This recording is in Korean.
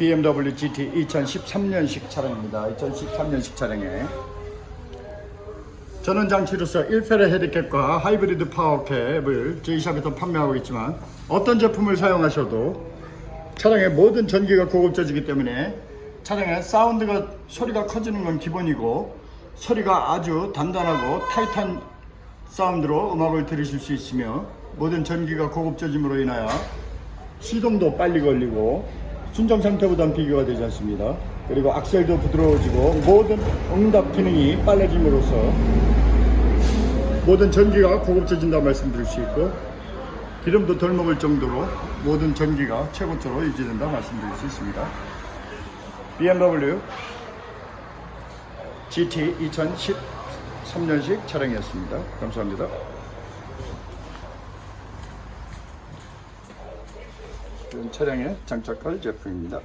BMW GT 2013년식 차량입니다. 2013년식 차량에 전원 장치로서 1페레 헤드캡과 하이브리드 파워캡을 저희 샵에서 판매하고 있지만 어떤 제품을 사용하셔도 차량의 모든 전기가 고급져지기 때문에 차량의 사운드가 소리가 커지는 건 기본이고 소리가 아주 단단하고 타이트한 사운드로 음악을 들으실 수 있으며 모든 전기가 고급져짐으로 인하여 시동도 빨리 걸리고 순정 상태보다는 비교가 되지 않습니다. 그리고 악셀도 부드러워지고 모든 응답 기능이 빨라짐으로써 모든 전기가 고급져진다 말씀드릴 수 있고 기름도 덜 먹을 정도로 모든 전기가 최고조로 유지된다 말씀드릴 수 있습니다. BMW GT 2013년식 차량이었습니다. 감사합니다. 차량에 장착할 제품입니다.